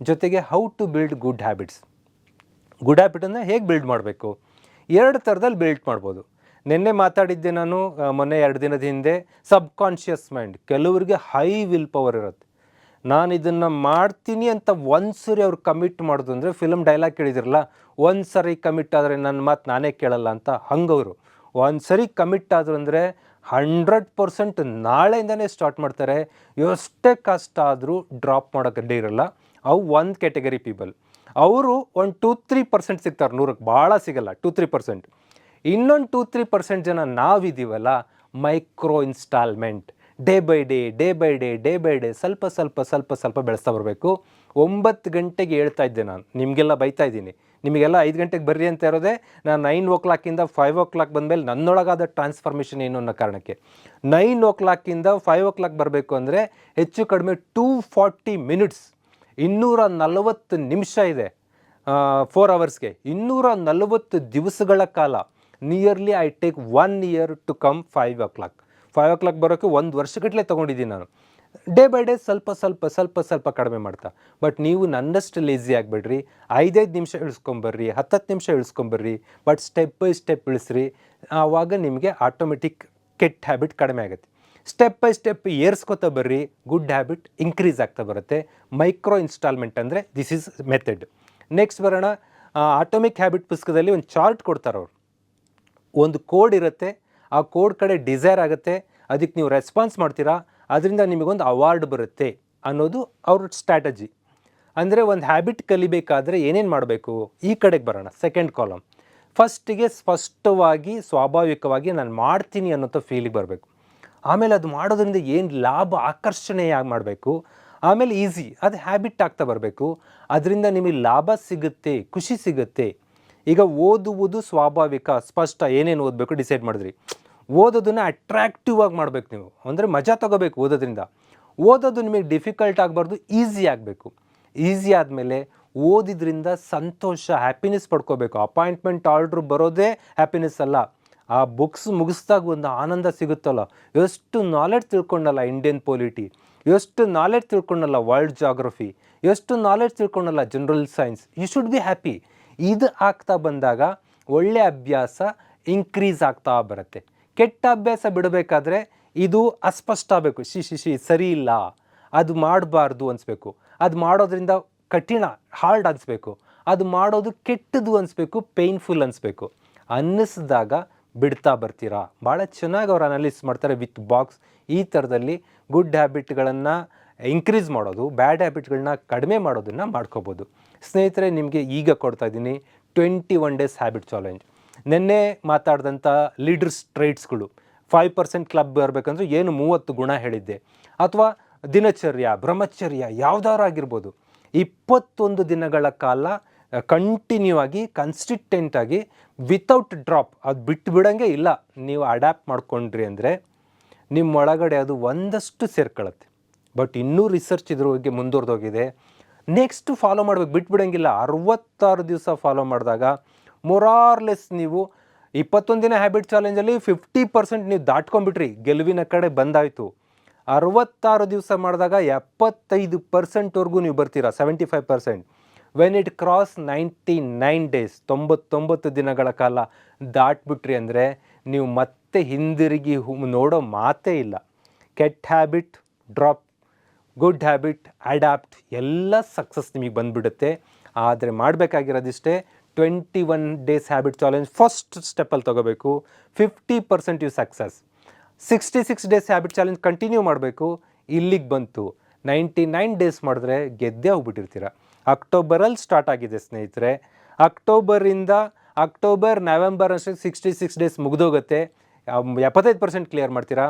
ಜೊತೆಗೆ how to build good habits good ಹ್ಯಾಬಿಟನ್ನು ಹೇಗೆ build ಮಾಡಬೇಕು? ಎರಡು ಥರದಲ್ಲಿ ಬಿಲ್ಡ್ ಮಾಡ್ಬೋದು. ನಿನ್ನೆ ಮಾತಾಡಿದ್ದೆ ನಾನು ಮೊನ್ನೆ ಎರಡು ದಿನದ ಹಿಂದೆ ಸಬ್ ಕಾನ್ಷಿಯಸ್ ಮೈಂಡ್ ಕೆಲವರಿಗೆ ಹೈ ವಿಲ್ ಪವರ್ ಇರುತ್ತೆ. ನಾನು ಇದನ್ನು ಮಾಡ್ತೀನಿ ಅಂತ ಒಂದು ಸರಿ ಅವ್ರು ಕಮಿಟ್ ಮಾಡೋದು ಅಂದರೆ ಫಿಲಮ್ ಡೈಲಾಗ್ ಕೇಳಿದಿರಲ್ಲ, ಒಂದು ಸರಿ ಕಮಿಟ್ ಆದರೆ ನನ್ನ ಮಾತು ನಾನೇ ಕೇಳಲ್ಲ ಅಂತ ಹಂಗವರು. ಒಂದು ಸರಿ ಕಮಿಟ್ ಆದರು ಅಂದರೆ ಹಂಡ್ರೆಡ್ ಪರ್ಸೆಂಟ್ ನಾಳೆಯಿಂದನೇ ಸ್ಟಾರ್ಟ್ ಮಾಡ್ತಾರೆ. ಎಷ್ಟೇ ಕಷ್ಟ ಆದರೂ ಡ್ರಾಪ್ ಮಾಡೋಕ್ಕೆ ಅಡ್ಡಿ ಇರಲ್ಲ. ಅವು ಒಂದು ಕ್ಯಾಟಗರಿ ಪೀಪಲ್ ಅವರು ಒಂದು ಟೂ ತ್ರೀ ಪರ್ಸೆಂಟ್ ಸಿಗ್ತಾರೆ ನೂರಕ್ಕೆ ಭಾಳ ಸಿಗಲ್ಲ ಟೂ ತ್ರೀ ಪರ್ಸೆಂಟ್ ಇನ್ನೊಂದು ಟೂ ತ್ರೀ ಪರ್ಸೆಂಟ್ ಜನ ನಾವಿದ್ದೀವಲ್ಲ micro installment day by day day by day day by day ಸ್ವಲ್ಪ ಸ್ವಲ್ಪ ಸ್ವಲ್ಪ ಸ್ವಲ್ಪ ಬೆಳೆಸ್ತಾ ಬರಬೇಕು. ಒಂಬತ್ತು ಗಂಟೆಗೆ ಹೇಳ್ತಾ ಇದ್ದೆ ನಾನು, ನಿಮಗೆಲ್ಲ ಬೈತಾ ಇದ್ದೀನಿ. ನಿಮಗೆಲ್ಲ ಐದು ಗಂಟೆಗೆ ಬರ್ರಿ ಅಂತ ಇರೋದೇ, ನಾನು ನೈನ್ ಓ ಕ್ಲಾಕಿಂದ ಫೈವ್ ಓ ಕ್ಲಾಕ್ ಬಂದಮೇಲೆ ನನ್ನೊಳಗಾದ ಟ್ರಾನ್ಸ್ಫಾರ್ಮೇಷನ್ ಏನು ಅನ್ನೋ ಕಾರಣಕ್ಕೆ. ನೈನ್ ಓ ಕ್ಲಾಕಿಂದ ಫೈವ್ ಓ ಕ್ಲಾಕ್ ಬರಬೇಕು ಅಂದರೆ ಹೆಚ್ಚು ಕಡಿಮೆ ಟೂ ಫಾರ್ಟಿ ಮಿನಿಟ್ಸ್ ಇನ್ನೂರ ನಲವತ್ತು ನಿಮಿಷ ಇದೆ ಫೋರ್ ಅವರ್ಸ್ಗೆ ಇನ್ನೂರ ನಲವತ್ತು ದಿವಸಗಳ ಕಾಲ. Nearly I take one year to come five o'clock five o'clock ಬರೋಕ್ಕೆ ಒಂದು ವರ್ಷಗಟ್ಟಲೆ ತೊಗೊಂಡಿದ್ದೀನಿ ನಾನು. ಡೇ ಬೈ ಡೇ ಸ್ವಲ್ಪ ಸ್ವಲ್ಪ ಸ್ವಲ್ಪ ಸ್ವಲ್ಪ ಕಡಿಮೆ ಮಾಡ್ತಾ. ಬಟ್ ನೀವು ನನ್ನಷ್ಟು ಲೇಸಿ ಆಗಿಬಿಡ್ರಿ. ಐದೈದು ನಿಮಿಷ ಇಳಿಸ್ಕೊಂಬರ್ರಿ, ಹತ್ತತ್ತು ನಿಮಿಷ ಇಳಿಸ್ಕೊಂಬರ್ರಿ ಬಟ್ ಸ್ಟೆಪ್ ಬೈ ಸ್ಟೆಪ್ ಇಳಿಸ್ರಿ. ಆವಾಗ ನಿಮಗೆ ಆಟೋಮೆಟಿಕ್ ಕೆಟ್ಟ ಹ್ಯಾಬಿಟ್ ಕಡಿಮೆ ಆಗುತ್ತೆ. ಸ್ಟೆಪ್ ಬೈ ಸ್ಟೆಪ್ ಏರ್ಸ್ಕೊತಾ ಬರ್ರಿ ಗುಡ್ ಹ್ಯಾಬಿಟ್ ಇನ್ಕ್ರೀಸ್ ಆಗ್ತಾ ಬರುತ್ತೆ. ಮೈಕ್ರೋ ಇನ್ಸ್ಟಾಲ್ಮೆಂಟ್ ಅಂದರೆ ದಿಸ್ ಈಸ್ ಮೆಥಡ್ ನೆಕ್ಸ್ಟ್ ಬರೋಣ ಆಟೋಮಿಕ್ ಹ್ಯಾಬಿಟ್ ಪುಸ್ತಕದಲ್ಲಿ ಒಂದು ಚಾರ್ಟ್ ಕೊಡ್ತಾರೆ ಅವರು. ಒಂದು ಕೋಡ್ ಇರುತ್ತೆ, ಆ ಕೋಡ್ ಕಡೆ ಡಿಸೈರ್ ಆಗುತ್ತೆ, ಅದಕ್ಕೆ ನೀವು ರೆಸ್ಪಾನ್ಸ್ ಮಾಡ್ತೀರಾ, ಅದರಿಂದ ನಿಮಗೊಂದು ಅವಾರ್ಡ್ ಬರುತ್ತೆ ಅನ್ನೋದು ಅವ್ರ ಸ್ಟ್ರಾಟಜಿ ಅಂದರೆ ಒಂದು ಹ್ಯಾಬಿಟ್ ಕಲಿಬೇಕಾದ್ರೆ ಏನೇನು ಮಾಡಬೇಕು? ಈ ಕಡೆಗೆ ಬರೋಣ ಸೆಕೆಂಡ್ ಕಾಲಮ್ ಫಸ್ಟಿಗೆ ಸ್ಪಷ್ಟವಾಗಿ, ಸ್ವಾಭಾವಿಕವಾಗಿ ನಾನು ಮಾಡ್ತೀನಿ ಅನ್ನೋಂಥ ಫೀಲಿಗೆ ಬರಬೇಕು. ಆಮೇಲೆ ಅದು ಮಾಡೋದ್ರಿಂದ ಏನು ಲಾಭ ಆಕರ್ಷಣೆಯಾಗಿ ಮಾಡಬೇಕು? ಆಮೇಲೆ ಈಸಿ ಅದು ಹ್ಯಾಬಿಟ್ ಆಗ್ತಾ ಬರಬೇಕು. ಅದರಿಂದ ನಿಮಗೆ ಲಾಭ ಸಿಗುತ್ತೆ, ಖುಷಿ ಸಿಗುತ್ತೆ. ಈಗ ಓದುವುದು ಸ್ವಾಭಾವಿಕ, ಸ್ಪಷ್ಟ, ಏನೇನು ಓದಬೇಕು ಡಿಸೈಡ್ ಮಾಡಿದ್ರಿ. ಓದೋದನ್ನು ಅಟ್ರಾಕ್ಟಿವ್ ಆಗಿ ಮಾಡಬೇಕು ನೀವು. ಅಂದರೆ ಮಜಾ ತಗೋಬೇಕು ಓದೋದ್ರಿಂದ. ಓದೋದು ನಿಮಗೆ ಡಿಫಿಕಲ್ಟ್ ಆಗಬಾರ್ದು ಈಸಿ ಆಗಬೇಕು. ಈಸಿ ಆದಮೇಲೆ ಓದಿದ್ರಿಂದ ಸಂತೋಷ ಹ್ಯಾಪಿನೆಸ್ ಪಡ್ಕೋಬೇಕು. ಅಪಾಯಿಂಟ್ಮೆಂಟ್ ಆರ್ಡ್ರ್ ಬರೋದೇ ಹ್ಯಾಪಿನೆಸ್ ಅಲ್ಲ. ಆ ಬುಕ್ಸ್ ಮುಗಿಸ್ದಾಗ ಒಂದು ಆನಂದ ಸಿಗುತ್ತಲ್ಲ? ಎಷ್ಟು ನಾಲೆಡ್ಜ್ ತಿಳ್ಕೊಂಡಲ್ಲ ಇಂಡಿಯನ್ ಪೊಲಿಟಿ ಎಷ್ಟು ನಾಲೆಡ್ಜ್ ತಿಳ್ಕೊಂಡಲ್ಲ ವರ್ಲ್ಡ್ ಜಾಗ್ರಫಿ ಎಷ್ಟು knowledge ತಿಳ್ಕೊಂಡಲ್ಲ general science you should be happy ಇದು ಆಗ್ತಾ ಬಂದಾಗ ಒಳ್ಳೆ ಅಭ್ಯಾಸ ಇನ್ಕ್ರೀಸ್ ಆಗ್ತಾ ಬರುತ್ತೆ. ಕೆಟ್ಟ ಅಭ್ಯಾಸ ಬಿಡಬೇಕಾದ್ರೆ ಇದು ಅಸ್ಪಷ್ಟ ಆಗಬೇಕು. ಶಿ ಶಿ ಶಿ ಸರಿ ಇಲ್ಲ. ಅದು ಮಾಡಬಾರ್ದು ಅನಿಸ್ಬೇಕು. ಅದು ಮಾಡೋದ್ರಿಂದ ಕಠಿಣ ಹಾರ್ಡ್ ಅನಿಸ್ಬೇಕು. ಅದು ಮಾಡೋದು ಕೆಟ್ಟದ್ದು ಅನಿಸ್ಬೇಕು ಪೇಯ್ನ್ಫುಲ್ ಅನಿಸ್ಬೇಕು. ಅನ್ನಿಸಿದಾಗ ಬಿಡ್ತಾ ಬರ್ತೀರಾ? ಭಾಳ ಚೆನ್ನಾಗಿ ಅವ್ರು ಅನಾಲಿಸ್ ಮಾಡ್ತಾರೆ ವಿತ್ ಬಾಕ್ಸ್ ಈ ಥರದಲ್ಲಿ ಗುಡ್ ಹ್ಯಾಬಿಟ್ಗಳನ್ನು ಇನ್ಕ್ರೀಸ್ ಮಾಡೋದು ಬ್ಯಾಡ್ ಹ್ಯಾಬಿಟ್ಗಳನ್ನ ಕಡಿಮೆ ಮಾಡೋದನ್ನು ಮಾಡ್ಕೋಬೋದು. ಸ್ನೇಹಿತರೆ, ನಿಮಗೆ ಈಗ ಕೊಡ್ತಾ ಇದ್ದೀನಿ twenty one days habit challenge ನಿನ್ನೆ ಮಾತಾಡಿದಂಥ ಲೀಡರ್ಸ್ ಟ್ರೈಟ್ಸ್ಗಳು ಫೈವ್ ಪರ್ಸೆಂಟ್ ಕ್ಲಬ್ ಬರಬೇಕಂದ್ರೆ ಏನು ಮೂವತ್ತು ಗುಣ ಹೇಳಿದ್ದೆ. ಅಥವಾ ದಿನಚರ್ಯ, ಬ್ರಹ್ಮಚರ್ಯ ಯಾವ್ದಾದ್ರು ಆಗಿರ್ಬೋದು. ಇಪ್ಪತ್ತೊಂದು ದಿನಗಳ ಕಾಲ ಕಂಟಿನ್ಯೂ ಆಗಿ ಕನ್ಸಿಸ್ಟೆಂಟ್ ಆಗಿ ವಿತೌಟ್ ಡ್ರಾಪ್ ಅದು ಬಿಟ್ಟು ಬಿಡೋಂಗೆ ಇಲ್ಲ. ನೀವು ಅಡ್ಯಾಪ್ಟ್ ಮಾಡ್ಕೊಂಡ್ರಿ ಅಂದರೆ ನಿಮ್ಮ ಒಳಗಡೆ ಅದು ಒಂದಷ್ಟು ಸೇರ್ಕೊಳ್ಳುತ್ತೆ ಬಟ್ ಇನ್ನೂ ರಿಸರ್ಚ್ ಇದ್ರ ಬಗ್ಗೆ ಮುಂದುವರೆದೋಗಿದೆ. ನೆಕ್ಸ್ಟ್ ಫಾಲೋ ಮಾಡ್ಬೇಕು. ಬಿಟ್ಬಿಡಂಗಿಲ್ಲ ಅರವತ್ತಾರು ದಿವಸ ಫಾಲೋ ಮಾಡಿದಾಗ ಮೊರಾರ್ಲೆಸ್ ನೀವು ಇಪ್ಪತ್ತೊಂದು ದಿನ ಹ್ಯಾಬಿಟ್ ಚಾಲೆಂಜಲ್ಲಿ ಫಿಫ್ಟಿ ಪರ್ಸೆಂಟ್ ನೀವು ದಾಟ್ಕೊಂಡ್ಬಿಟ್ರಿ. ಗೆಲುವಿನ ಕಡೆ ಬಂದಾಯಿತು. ಅರವತ್ತಾರು ದಿವಸ ಮಾಡಿದಾಗ ಎಪ್ಪತ್ತೈದು ಪರ್ಸೆಂಟ್ವರೆಗೂ ನೀವು ಬರ್ತೀರಾ. Seventy five percent when it cross ninety nine days ತೊಂಬತ್ತೊಂಬತ್ತು ದಿನಗಳ ಕಾಲ ದಾಟ್ಬಿಟ್ರಿ ಅಂದರೆ ನೀವು ಮತ್ತೆ ಹಿಂದಿರುಗಿ ನೋಡೋ ಮಾತೇ ಇಲ್ಲ. ಕೆಟ್ಟ habit drop good habit adapt ಎಲ್ಲ ಸಕ್ಸಸ್ ನಿಮಗೆ ಬಂದುಬಿಡುತ್ತೆ. ಆದರೆ ಮಾಡಬೇಕಾಗಿರೋದಿಷ್ಟೇ twenty one days habit challenge first ಸ್ಟೆಪ್ಪಲ್ಲಿ ತೊಗೋಬೇಕು. Fifty percent you success sixty six days habit challenge continue ಮಾಡಬೇಕು. ಇಲ್ಲಿಗೆ ಬಂತು. ನೈಂಟಿ ನೈನ್ ಡೇಸ್ ಮಾಡಿದ್ರೆ ಗೆದ್ದೇ ಹೋಗ್ಬಿಟ್ಟಿರ್ತೀರ. ಅಕ್ಟೋಬರಲ್ಲಿ ಸ್ಟಾರ್ಟ್ ಆಗಿದೆ ಸ್ನೇಹಿತರೆ. ಅಕ್ಟೋಬರಿಂದ ಅಕ್ಟೋಬರ್, ನವೆಂಬರ್ ಅಷ್ಟೇ ಸಿಕ್ಸ್ಟಿ ಸಿಕ್ಸ್ ಡೇಸ್ ಮುಗಿದೋಗುತ್ತೆ ಎಪ್ಪತ್ತೈದು ಪರ್ಸೆಂಟ್ ಕ್ಲಿಯರ್ ಮಾಡ್ತೀರಾ?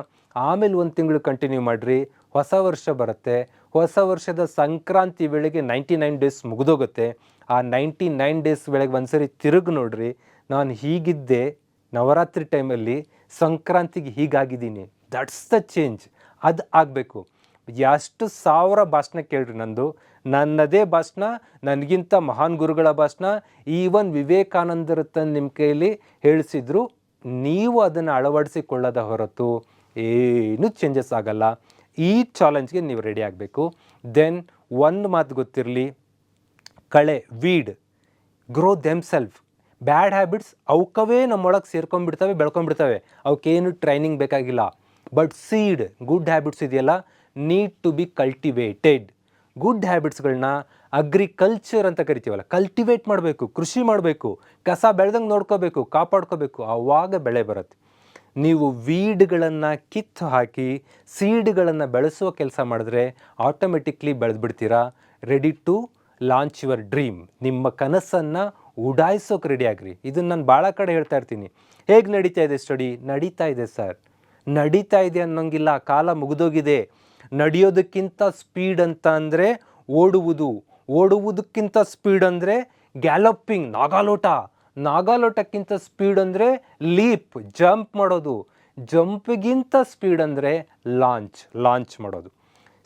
ಆಮೇಲೆ ಒಂದು ತಿಂಗಳು ಕಂಟಿನ್ಯೂ ಮಾಡಿರಿ. ಹೊಸ ವರ್ಷ ಬರುತ್ತೆ. ಹೊಸ ವರ್ಷದ ಸಂಕ್ರಾಂತಿ ವೇಳೆಗೆ ನೈಂಟಿ ನೈನ್ ಡೇಸ್ ಮುಗಿದೋಗುತ್ತೆ. ಆ ನೈಂಟಿ ನೈನ್ ಡೇಸ್ ವೇಳೆಗೆ ಒಂದ್ಸರಿ ತಿರುಗಿ ನೋಡ್ರಿ. ನಾನು ಹೀಗಿದ್ದೆ ನವರಾತ್ರಿ ಟೈಮಲ್ಲಿ ಸಂಕ್ರಾಂತಿಗೆ ಹೀಗಾಗಿದ್ದೀನಿ. ದಟ್ಸ್ ದ ಚೇಂಜ್ ಅದು ಆಗಬೇಕು. ಎಷ್ಟು ಸಾವಿರ ಭಾಷಣ ಕೇಳ್ರಿ ನಂದು. ನನ್ನದೇ ಭಾಷಣ, ನನಗಿಂತ ಮಹಾನ್ ಗುರುಗಳ ಭಾಷಣ. ಈವನ್ ವಿವೇಕಾನಂದರ ತನ್ನ ನಿಮ್ಮ ಕೈಯಲ್ಲಿ ಹೇಳಿಸಿದ್ರು, ನೀವು ಅದನ್ನು ಅಳವಡಿಸಿಕೊಳ್ಳದ ಹೊರತು ಏನೂ ಚೇಂಜಸ್ ಆಗಲ್ಲ. ಈ ಚಾಲೆಂಜ್ಗೆ ನೀವು ರೆಡಿ ಆಗಬೇಕು. ದೆನ್ ಒಂದು ಮಾತು ಗೊತ್ತಿರಲಿ, ಕಳೆ weed grow them self bad habits ಅವಕ್ಕವೇ ನಮ್ಮೊಳಗೆ ಸೇರ್ಕೊಂಡ್ಬಿಡ್ತವೆ, ಬೆಳ್ಕೊಂಡ್ಬಿಡ್ತವೆ. ಅವಕ್ಕೇನು ಟ್ರೈನಿಂಗ್ ಬೇಕಾಗಿಲ್ಲ. ಬಟ್ ಸೀಡ್ ಗುಡ್ ಹ್ಯಾಬಿಟ್ಸ್ ಇದೆಯಲ್ಲ need to be cultivated good ಹ್ಯಾಬಿಟ್ಸ್ಗಳನ್ನ agriculture ಅಂತ ಕರಿತೀವಲ್ಲ ಕಲ್ಟಿವೇಟ್ ಮಾಡಬೇಕು, ಕೃಷಿ ಮಾಡಬೇಕು, ಕಸ ಬೆಳೆದಂಗೆ ನೋಡ್ಕೋಬೇಕು, ಕಾಪಾಡ್ಕೋಬೇಕು, ಆವಾಗ ಬೆಳೆ ಬರುತ್ತೆ. ನೀವು ವೀಡ್ಗಳನ್ನು ಕಿತ್ತು ಹಾಕಿ, ಸೀಡ್ಗಳನ್ನು ಬೆಳೆಸುವ ಕೆಲಸ ಮಾಡಿದ್ರೆ automatically ಬೆಳೆದ್ಬಿಡ್ತೀರಾ? Ready to launch your dream ನಿಮ್ಮ ಕನಸನ್ನು ಉಡಾಯಿಸೋಕೆ ರೆಡಿ ಆಗ್ರಿ. ಇದನ್ನು ನಾನು ಭಾಳ ಕಡೆ ಹೇಳ್ತಾ ಇರ್ತೀನಿ. ಹೇಗೆ ನಡೀತಾ ಇದೆ ಸ್ಟಡಿ ನಡೀತಾ ಇದೆ ಸರ್ ನಡೀತಾ ಇದೆ ಅನ್ನೋಂಗಿಲ್ಲ, ಕಾಲ ಮುಗಿದೋಗಿದೆ. ನಡೆಯೋದಕ್ಕಿಂತ ಸ್ಪೀಡ್ ಅಂತ ಅಂದರೆ ಓಡುವುದು. ಓಡುವುದಕ್ಕಿಂತ ಸ್ಪೀಡ್ ಅಂದರೆ ಗ್ಯಾಲಪ್ಪಿಂಗ್ ನಾಗಾಲೋಟ. ನಾಗಾಲೋಟಕ್ಕಿಂತ ಸ್ಪೀಡ್ ಅಂದರೆ ಲೀಪ್ ಜಂಪ್ ಮಾಡೋದು. ಜಂಪ್ಗಿಂತ ಸ್ಪೀಡ್ ಅಂದರೆ ಲಾಂಚ್ ಲಾಂಚ್ ಮಾಡೋದು.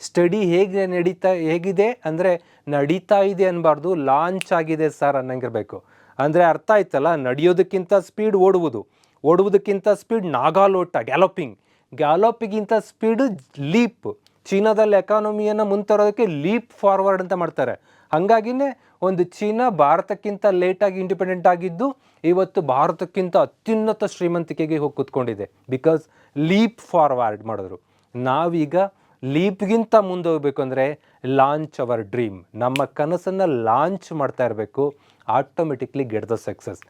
ಸ್ಟಡಿ ಹೇಗೆ ನಡೀತಾ, ಹೇಗಿದೆ ಅಂದರೆ ನಡೀತಾ ಇದೆ ಅನ್ನಬಾರ್ದು ಲಾಂಚ್ ಆಗಿದೆ ಸರ್ ಅನ್ನಂಗಿರಬೇಕು. ಅಂದರೆ ಅರ್ಥ ಆಯ್ತಲ್ಲ, ನಡೆಯೋದಕ್ಕಿಂತ ಸ್ಪೀಡ್ ಓಡುವುದು. ಓಡುವುದಕ್ಕಿಂತ ಸ್ಪೀಡ್ ನಾಗಾಲೋಟ ಗ್ಯಾಲೋಪಿಂಗ್ ಗ್ಯಾಲೋಪಿಗಿಂತ ಸ್ಪೀಡ್ ಲೀಪ್ ಚೀನಾದಲ್ಲಿ ಎಕಾನಮಿಯನ್ನು ಮುಂತರೋದಕ್ಕೆ ಲೀಪ್ ಫಾರ್ವರ್ಡ್ ಅಂತ ಮಾಡ್ತಾರೆ. ಹಾಗಾಗಿನೇ ಒಂದು ಚೀನಾ ಭಾರತಕ್ಕಿಂತ ಲೇಟಾಗಿ ಇಂಡಿಪೆಂಡೆಂಟ್ ಆಗಿದ್ದು, ಇವತ್ತು ಭಾರತಕ್ಕಿಂತ ಅತ್ಯುನ್ನತ ಶ್ರೀಮಂತಿಕೆಗೆ ಹೋಗಿ ಕೂತ್ಕೊಂಡಿದೆ. ಬಿಕಾಸ್ ಲೀಪ್ ಫಾರ್ವರ್ಡ್ ಮಾಡಿದ್ರು. ನಾವೀಗ ಲೀಪ್ಗಿಂತ ಮುಂದೆ ಹೋಗಬೇಕು ಅಂದರೆ ಲಾಂಚ್ ಅವರ್ ಡ್ರೀಮ್ ನಮ್ಮ ಕನಸನ್ನು ಲಾಂಚ್ ಮಾಡ್ತಾ ಇರಬೇಕು. Automatically get the success